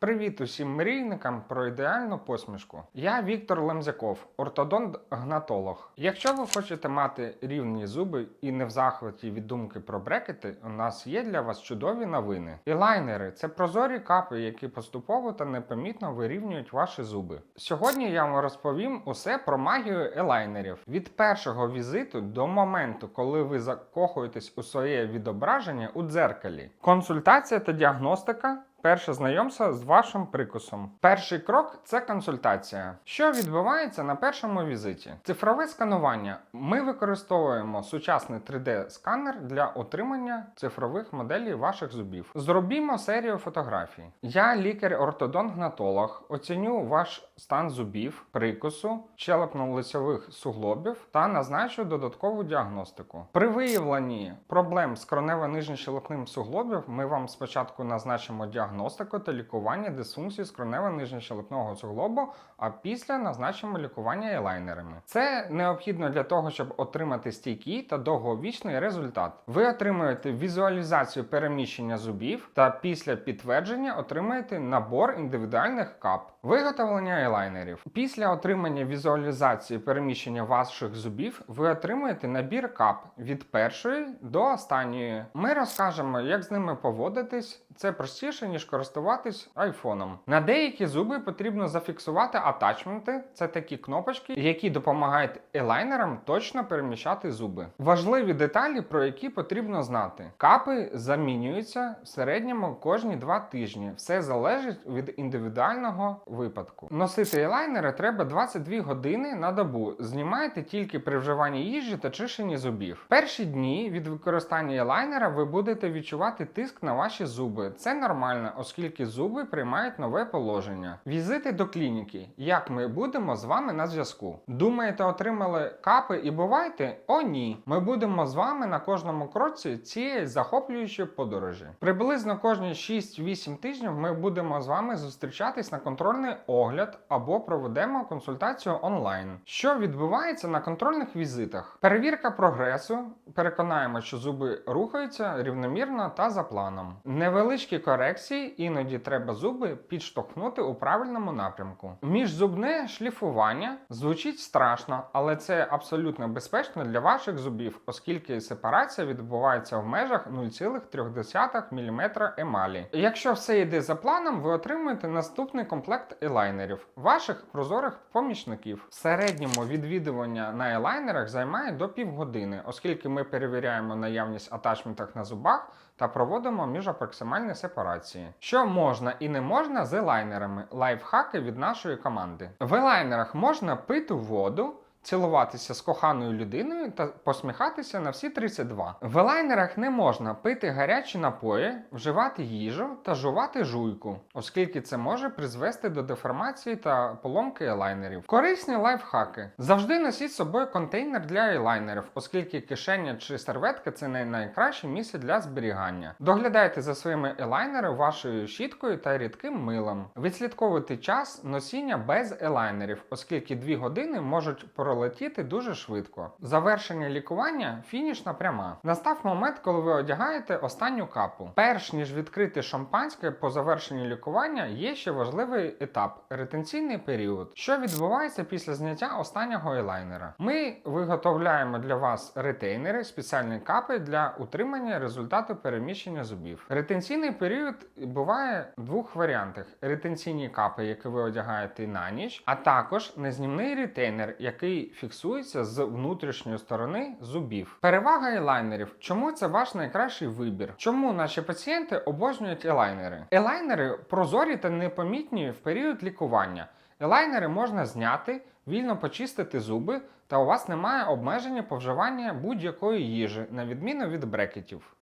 Привіт усім мрійникам про ідеальну посмішку. Я Віктор Лемзяков, ортодонт-гнатолог. Якщо ви хочете мати рівні зуби і не в захваті від думки про брекети, у нас є для вас чудові новини. Елайнери це прозорі капи, які поступово та непомітно вирівнюють ваші зуби. Сьогодні я вам розповім усе про магію елайнерів від першого візиту до моменту, коли ви закохуєтесь у своє відображення у дзеркалі. Консультація та діагностика. Перше знайомство з вашим прикусом. Перший крок це консультація. Що відбувається на першому візиті? Цифрове сканування. Ми використовуємо сучасний 3D-сканер для отримання цифрових моделей ваших зубів. Зробімо серію фотографій. Я лікар-ортодонт-гнатолог, оціню ваш стан зубів, прикусу, щелепно-лицьових суглобів та назначу додаткову діагностику. При виявленні проблем з кронево-нижньощелепним суглобів ми вам спочатку назначимо діагностику та лікування дисфункції скронево-нижньощелепного суглобу, а після назначимо лікування елайнерами. Це необхідно для того, щоб отримати стійкий та довговічний результат. Ви отримуєте візуалізацію переміщення зубів та після підтвердження отримаєте набор індивідуальних кап. Виготовлення елайнерів. Після отримання візуалізації переміщення ваших зубів ви отримуєте набір кап від першої до останньої. Ми розкажемо, як з ними поводитись. Це простіше, ніж користуватись айфоном. На деякі зуби потрібно зафіксувати атачменти. Це такі кнопочки, які допомагають елайнерам точно переміщати зуби. Важливі деталі, про які потрібно знати. Капи замінюються в середньому кожні два тижні. Все залежить від індивідуального випадку. Носити елайнери треба 22 години на добу. Знімайте тільки при вживанні їжі та чищенні зубів. Перші дні від використання елайнера ви будете відчувати тиск на ваші зуби. Це нормально, оскільки зуби приймають нове положення. Візити до клініки. Як ми будемо з вами на зв'язку? Думаєте, отримали капи і бувайте? О, ні. Ми будемо з вами на кожному кроці цієї захоплюючої подорожі. Приблизно кожні 6-8 тижнів ми будемо з вами зустрічатись на контрольний огляд або проведемо консультацію онлайн. Що відбувається на контрольних візитах? Перевірка прогресу. Переконаємо, що зуби рухаються рівномірно та за планом. Невеличкі корекції, іноді треба зуби підштовхнути у правильному напрямку. Міжзубне шліфування звучить страшно, але це абсолютно безпечно для ваших зубів, оскільки сепарація відбувається в межах 0,3 мм емалі. Якщо все йде за планом, ви отримуєте наступний комплект елайнерів, ваших прозорих помічників. В середньому відвідування на елайнерах займає до півгодини, оскільки ми перевіряємо наявність атачментах на зубах та проводимо міжапроксимальні сепарації. Що можна і не можна з елайнерами? Лайфхаки від нашої команди. В елайнерах можна пити воду. Цілуватися з коханою людиною та посміхатися на всі 32. В елайнерах не можна пити гарячі напої, вживати їжу та жувати жуйку, оскільки це може призвести до деформації та поломки елайнерів. Корисні лайфхаки. Завжди носіть з собою контейнер для елайнерів, оскільки кишеня чи серветка це не найкраще місце для зберігання. Доглядайте за своїми елайнерами вашою щіткою та рідким милом. Відслідковуйте час носіння без елайнерів, оскільки 2 години можуть пролетіти дуже швидко. Завершення лікування фінішна пряма. Настав момент, коли ви одягаєте останню капу. Перш ніж відкрити шампанське по завершенню лікування, є ще важливий етап ретенційний період. Що відбувається після зняття останнього елайнера? Ми виготовляємо для вас ретейнери, спеціальні капи для утримання результату переміщення зубів. Ретенційний період буває в двох варіантах: ретенційні капи, які ви одягаєте на ніч, а також незнімний ретейнер, який фіксується з внутрішньої сторони зубів. Перевага елайнерів. Чому це ваш найкращий вибір? Чому наші пацієнти обожнюють елайнери? Елайнери прозорі та непомітні в період лікування. Елайнери можна зняти, вільно почистити зуби, та у вас немає обмеження по вживання будь-якої їжі, на відміну від брекетів.